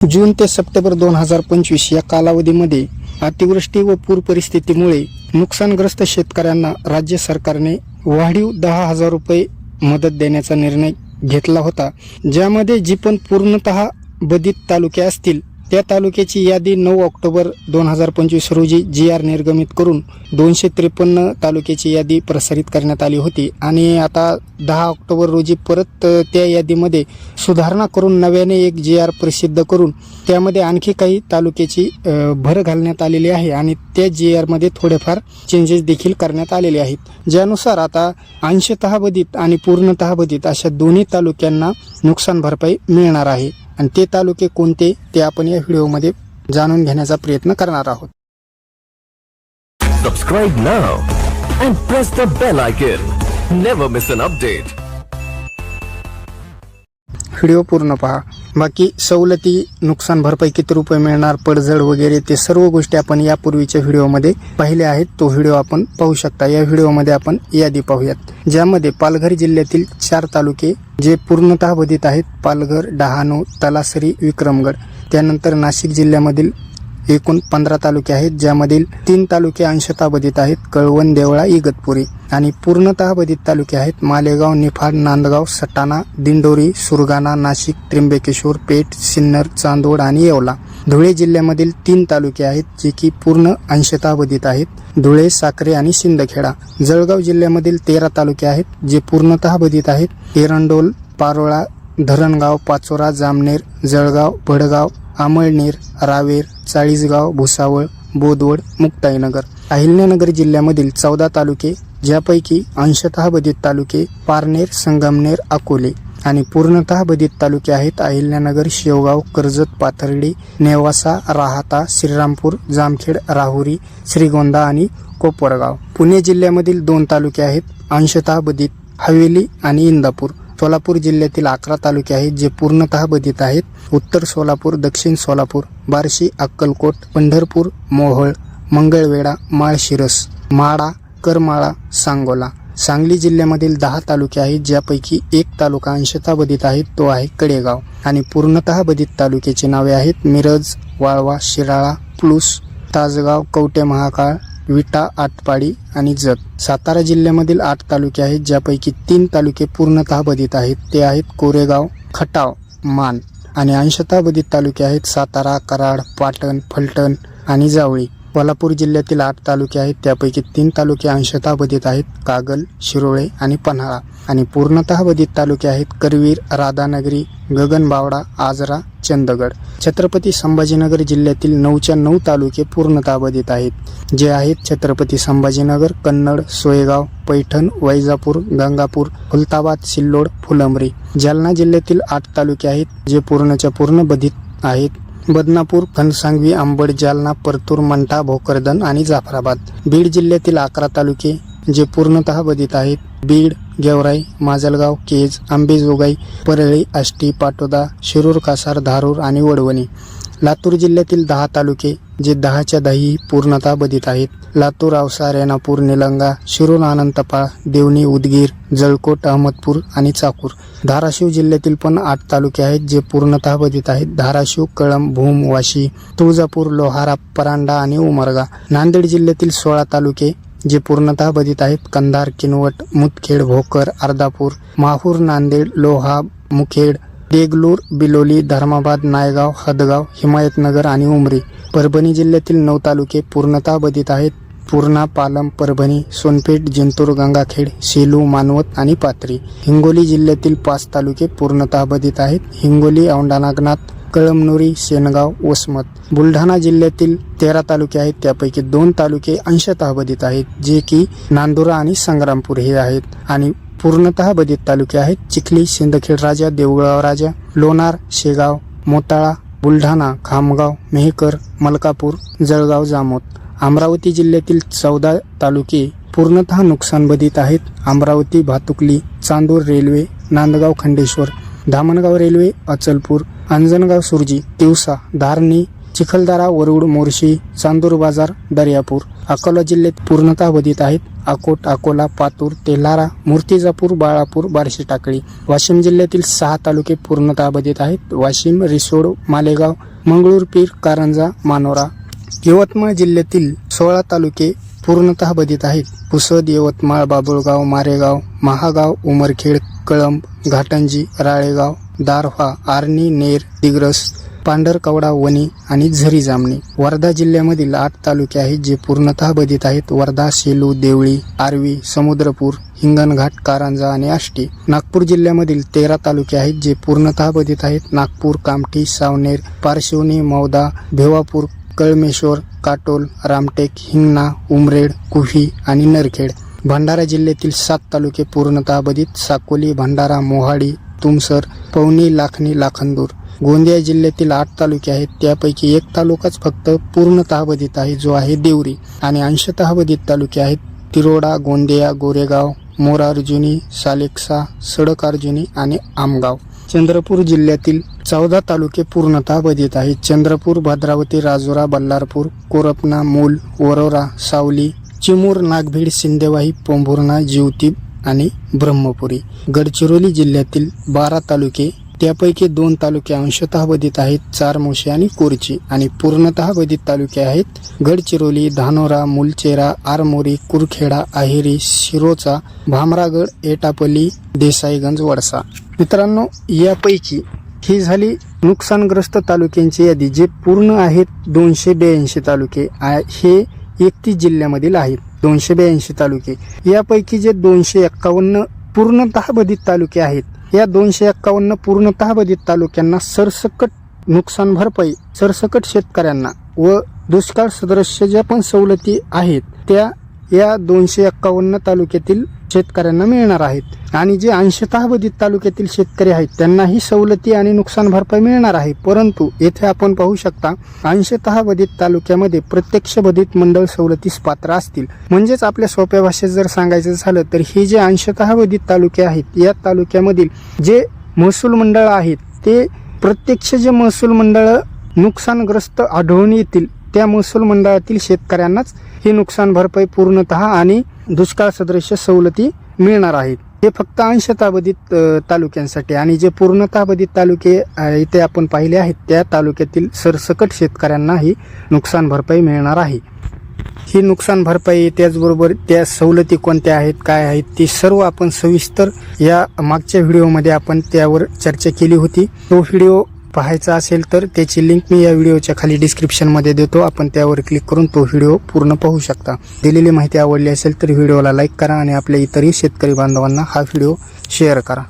जून ते सप्टेंबर दोन हजार पंचवीस या कालावधीमध्ये अतिवृष्टी व पूर परिस्थितीमुळे नुकसानग्रस्त शेतकऱ्यांना राज्य सरकारने वाढीव दहा हजार रुपये मदत देण्याचा निर्णय घेतला होता ज्यामध्ये जी पण पूर्णतः बधित तालुके असतील त्या तालुक्याची यादी नऊ ऑक्टोबर दोन हजार पंचवीस रोजी जी आर निर्गमित करून दोनशे त्रेपन्न तालुक्याची यादी प्रसारित करण्यात आली होती. आणि आता दहा ऑक्टोबर रोजी परत त्या यादीमध्ये सुधारणा करून नव्याने एक जी आर प्रसिद्ध करून त्यामध्ये आणखी काही तालुक्याची भर घालण्यात आलेली आहे आणि त्या जी आरमध्ये थोडेफार चेंजेस देखील करण्यात आलेले आहेत. ज्यानुसार आता अंशतः बधित आणि पूर्णतः बधित अशा दोन्ही तालुक्यांना नुकसान भरपाई मिळणार आहे. आणि ते तालुके कोणते ते आपण या व्हिडिओमध्ये जाणून घेण्याचा प्रयत्न करणार आहोत. Subscribe now and press the bell icon never miss an update video पूर्ण पहा. बाकी सवलती नुकसान भरपाई किती रुपये मिळणार पडझड वगैरे ते सर्व गोष्टी आपण यापूर्वीच्या व्हिडिओमध्ये पाहिल्या आहेत. तो व्हिडिओ आपण पाहू शकता. या व्हिडिओमध्ये आपण यादी पाहूयात. ज्यामध्ये पालघर जिल्ह्यातील चार तालुके जे पूर्णतः बाधित आहेत पालघर डहाणू तलासरी विक्रमगड. त्यानंतर नाशिक जिल्ह्यामधील एकूण पंधरा तालुके आहेत ज्यामधील तीन तालुके अंशतः बधित आहेत कळवण देवळा इगतपुरी. आणि पूर्णतः बधित तालुके आहेत मालेगाव निफाड नांदगाव सटाणा दिंडोरी सुरगाणा नाशिक त्र्यंबकेश्वर पेठ सिन्नर चांदवड आणि येवला. धुळे जिल्ह्यामधील तीन तालुके आहेत जे की पूर्ण अंशतः बधित आहेत. धुळे साक्रे आणि शिंदखेडा जळगाव जिल्ह्यामधील तेरा तालुके आहेत जे पूर्णतः बधित आहेत. एरंडोल पारोळा धरणगाव पाचोरा जामनेर जळगाव भडगाव आमळनेर रावेर चाळीसगाव भुसावळ बोदवड मुक्ताईनगर. अहिल्यानगर जिल्ह्यामधील चौदा तालुके ज्यापैकी अंशतः बधित तालुके पारनेर संगमनेर अकोले आणि पूर्णतः बधित तालुके आहेत अहिल्यानगर शेवगाव कर्जत पाथर्डी नेवासा राहाता श्रीरामपूर जामखेड राहुरी श्रीगोंदा आणि कोपरगाव. पुणे जिल्ह्यामधील दोन तालुके आहेत अंशतः बधित हवेली आणि इंदापूर. सोलापूर जिल्ह्यातील अकरा तालुके आहेत जे पूर्णतः बधित आहेत. उत्तर सोलापूर दक्षिण सोलापूर बार्शी अक्कलकोट पंढरपूर मोहोळ मंगळवेढा माळशिरस माळा करमाळा सांगोला. सांगली जिल्ह्यामधील दहा तालुके आहेत ज्यापैकी एक तालुका अंशतः बधित आहे तो आहे कडेगाव. आणि पूर्णतः बधित तालुक्याची नावे आहेत मिरज वाळवा शिराळा प्लूस ताजगाव कवटे महाकाळ विटा आटपाडी आणि जत. सातारा जिल्ह्यामधील आठ तालुके आहेत ज्यापैकी तीन तालुके पूर्णतः बाधित आहेत. ते आहेत कोरेगाव खटाव मान आणि अंशतः बाधित तालुके आहेत. सातारा कराड पाटण फलटण आणि जावळी. कोल्हापूर जिल्ह्यातील आठ तालुके आहेत. त्यापैकी तीन तालुके अंशतः बाधित आहेत. कागल शिरोळे आणि पन्हाळा. आणि पूर्णतः बाधित तालुके आहेत. करवीर राधानगरी गगनबावडा आजरा चंदगड. छत्रपती संभाजीनगर जिल्ह्यातील नऊच्या नऊ तालुके पूर्णतः बाधित आहेत. जे आहेत छत्रपती संभाजीनगर कन्नड सोयगाव पैठण वैजापूर गंगापूर खुलताबाद सिल्लोड फुलंब्री. जालना जिल्ह्यातील आठ तालुके आहेत जे पूर्णच्या पूर्ण बधित आहेत. बदनापूर खनसांगवी आंबड जालना परतूर मंठा भोकरदन आणि जाफराबाद. बीड जिल्ह्यातील अकरा तालुके जे पूर्णतः बधित आहेत. बीड गेवराई माजलगाव केज आंबेजोगाई परळी आष्टी पाटोदा शिरूर कासार धारूर आणि वडवणी. लातूर जिल्ह्यातील दहा तालुके जे दहाच्या दही पूर्णतः बधित आहेत. लातूर औसा रेणापूर निलंगा शिरूर अनंतपाळ देवणी उदगीर जळकोट अहमदपूर आणि चाकूर. धाराशिव जिल्ह्यातील पण आठ तालुके आहेत जे पूर्णतः बधित आहेत. धाराशिव कळंब भूम वाशी तुळजापूर लोहारा परांडा आणि उमरगा. नांदेड जिल्ह्यातील सोळा तालुके जे पूर्णतः बधित आहेत कंधार किनवट मुदखेड भोकर अर्धापूर माहूर नांदेड लोहा मुखेड देगलूर बिलोली धर्माबाद नायगाव हदगाव हिमायतनगर आणि उमरी. परभणी जिल्ह्यातील नऊ तालुके पूर्णतः बधित आहेत. पूर्णा पालम परभणी सोनपेठ जिंतूर गंगाखेड सेलू मानवत आणि पात्री हिंगोली जिल्ह्यातील पाच तालुके पूर्णतः बधित आहेत. हिंगोली औंढा नागनाथ कळमनुरी शेनगाव वसमत. बुलढाणा जिल्ह्यातील तेरा तालुके आहेत. त्यापैकी दोन तालुके अंशतः बाधित आहेत जे की नांदुरा आणि संग्रामपूर हे आहेत. आणि पूर्णतः बाधित तालुके आहेत. चिखली सिंदखेड राजा देऊळगाव राजा लोणार शेगाव मोताळा बुलढाणा खामगाव मेहकर मलकापूर जळगाव जामोद. अमरावती जिल्ह्यातील चौदा तालुके पूर्णतः नुकसानबाधित आहेत. अमरावती भातुकली चांदूर रेल्वे नांदगाव खंडेश्वर धामणगाव रेल्वे अचलपूर अंजनगाव सुरजी तिवसा धारणी चिखलदरा वरुड मोर्शी चांदूर बाजार दर्यापूर अकोला जिल्ह्यात पूर्णतः वधित आहेत. अकोट अकोला पातूर तेलारा मूर्तिजापूर बाळापूर बार्शी टाकळी. वाशिम जिल्ह्यातील सहा तालुके पूर्णतः वधित आहेत. वाशिम रिसोड मालेगाव मंगळूरपीर कारंजा मानोरा. यवतमाळ जिल्ह्यातील सोळा तालुके पूर्णतः बधित आहेत. पुसद यवतमाळ बाबुळगाव मारेगाव महागाव उमरखेड कळंब घाटंजी राळेगाव दारव्हा आर्णी नेर दिग्रस पांढरकवडा वणी आणि झरी जामणी. वर्धा जिल्ह्यामधील आठ तालुके आहेत जे पूर्णतः बधित आहेत. वर्धा सेलू देवळी आर्वी समुद्रपूर हिंगणघाट कारंजा आणि आष्टी. नागपूर जिल्ह्यामधील तेरा तालुके आहेत जे पूर्णतः बधित आहेत. नागपूर कामठी सावनेर पारशिवनी मौदा भेवापूर कळमेश्वर काटोल रामटेक हिंगणा उमरेड कुही आणि नरखेड. भंडारा जिल्ह्यातील सात तालुके पूर्णतः बाधित साकोली भंडारा मोहाडी तुमसर पवनी लाखनी लाखंदूर गोंदिया जिल्ह्यातील आठ तालुके आहेत. त्यापैकी एक तालुकाच फक्त पूर्णतः बाधित आहे जो आहे देवरी. आणि अंशतः बाधित तालुके आहेत तिरोडा गोंदिया गोरेगाव मोरार्जुनी सालेक्सा सडक अर्जुनी आणि आमगाव. चंद्रपूर जिल्ह्यातील चौदा तालुके पूर्णतः बधित आहेत. चंद्रपूर भद्रावती राजुरा बल्लारपूर कोरपना मूल वरोरा सावली चिमूर नागभीड सिंदेवाही पोंभुर्णा जिवती आणि ब्रह्मपुरी. गडचिरोली जिल्ह्यातील बारा तालुके त्यापैकी दोन तालुके अंशतः बधित आहेत चार मोशे आणि कोरची. आणि पूर्णतः बधित तालुके आहेत गडचिरोली धानोरा मुलचेरा आरमोरी कुरखेडा अहिरी शिरोचा भामरागड एटापल्ली देसाईगंज वडसा. मित्रांनो यापैकी ही झाली. नुकसानग्रस्त तालुक्यांची यादी जे पूर्ण आहेत दोनशे ब्याऐंशी तालुके आ- हे एकतीस जिल्ह्यामधील आहेत. दोनशे ब्याऐंशी तालुके. यापैकी जे दोनशे एक्कावन्न पूर्णतः बाधित तालुके आहेत या दोनशे एक्कावन्न पूर्णतः बाधित तालुक्यांना सरसकट नुकसान भरपाई सरसकट शेतकऱ्यांना व दुष्काळ सदृश्य ज्या पण सवलती आहेत त्या या दोनशे एक्कावन्न तालुक्यातील शेतकऱ्यांना मिळणार आहेत. आणि जे अंशतः बाधित तालुक्यातील शेतकरी आहेत त्यांनाही सवलती आणि नुकसान भरपाई मिळणार आहे. परंतु येथे आपण पाहू शकता अंशतः बाधित तालुक्यामध्ये प्रत्यक्ष बाधित मंडळ सवलतीस पात्र असतील. म्हणजेच आपल्या सोप्या भाषेत जर सांगायचं झालं तर हे जे अंशतः बाधित तालुके आहेत या तालुक्यामधील जे महसूल मंडळ आहेत ते प्रत्यक्ष जे महसूल मंडळ नुकसानग्रस्त आढळून येतील त्या महसूल मंडळातील शेतकऱ्यांनाच ही नुकसान भरपाई पूर्णतः आणि दुष्काळ सदृश्य सवलती मिळणार आहेत. हे फक्त अंशतः बाधित तालुक्यांसाठी आणि जे पूर्णतः बाधित तालुके इथे आपण पाहिले आहेत त्या तालुक्यातील सरसकट शेतकऱ्यांना ही नुकसान भरपाई मिळणार आहे. ही नुकसान भरपाई त्याचबरोबर त्या सवलती कोणत्या आहेत काय आहेत ती सर्व आपण सविस्तर या मागच्या व्हिडिओमध्ये आपण त्यावर चर्चा केली होती. तो व्हिडिओ पाहायचा असेल तर त्याची लिंक मी या व्हिडिओच्या खाली डिस्क्रिप्शनमध्ये देतो. आपण त्यावर क्लिक करून तो व्हिडिओ पूर्ण पाहू शकता. दिलेली माहिती आवडली असेल तर व्हिडिओला लाईक करा आणि आपल्या इतरही शेतकरी बांधवांना हा व्हिडिओ शेअर करा.